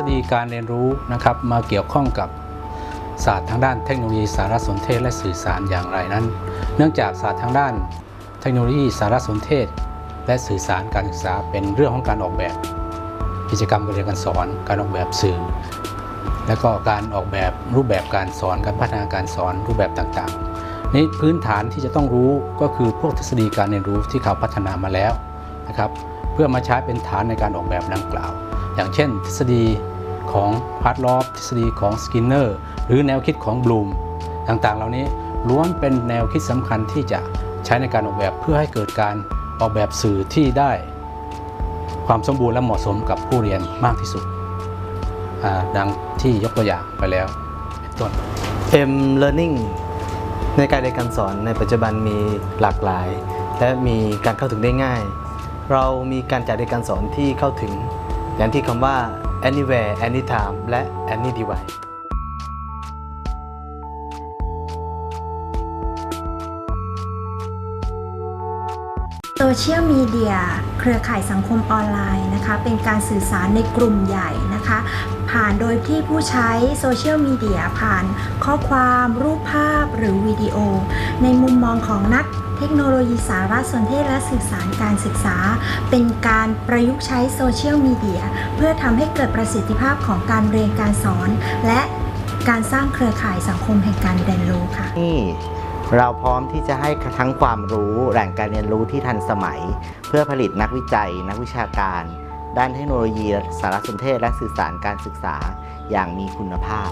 ษฎีการเรียนรู้นะครับมาเกี่ยวข้องกับศาสตร์ทางด้านเทคโนโลยีสารสนเทศและสื่อสารอย่างไรนั้น เนื่องจากศาสตร์ทางด้านเทคโนโลยีสารสนเทศ และสื่อสารการศึกษาเป็นเรื่องของการออกแบบ กิจกรรมการเรียนการสอน การออกแบบสื่อ และก็การออกแบบรูปแบบการสอนการพัฒนาการสอนรูปแบบต่างๆนี่พื้นฐานที่จะต้องรู้ก็คือพวกทฤษฎีการเรียนรู้ที่เขาพัฒนามาแล้วนะครับ เพื่อมาใช้เป็นฐานในการออกแบบดังกล่าว อย่างเช่น ทฤษฎีของพาร์ตลอฟทฤษฎีของสกินเนอร์หรือแนวคิดของบลูมต่างๆ เหล่านี้ล้วนเป็นแนวคิดสำคัญที่จะใช้ในการออกแบบเพื่อให้เกิดการออกแบบสื่อที่ได้ความสมบูรณ์และเหมาะสมกับผู้เรียนมากที่สุด ดังที่ยกตัวอย่างไปแล้วเป็นต้น M Learning ในการเรียนการสอนในปัจจุบันมีหลากหลาย และมีการเข้าถึงได้ง่าย เรามีการจัดเรียนการสอนที่เข้าถึง อย่างที่คำว่า anywhere anytime และ any device โซเชียลมีเดียเครือข่ายสังคมออนไลน์นะคะ เป็นการสื่อสารในกลุ่มใหญ่นะคะ ผ่านโดยที่ผู้ใช้โซเชียลมีเดียผ่านข้อความรูปภาพหรือวิดีโอ ในมุมมองของนักเทคโนโลยีสารสนเทศและสื่อสารการศึกษา เป็นการประยุกต์ใช้โซเชียลมีเดียเพื่อทำให้เกิดประสิทธิภาพของการเรียนการสอน และการสร้างเครือข่ายสังคมแห่งการเรียนรู้ค่ะนี่เราพร้อมที่จะให้ทั้งความรู้แหล่งการเรียนรู้ที่ทันสมัย เพื่อผลิตนักวิจัย นักวิชาการ ด้านเทคโนโลยี สารสนเทศ และสื่อสารการศึกษาอย่างมีคุณภาพ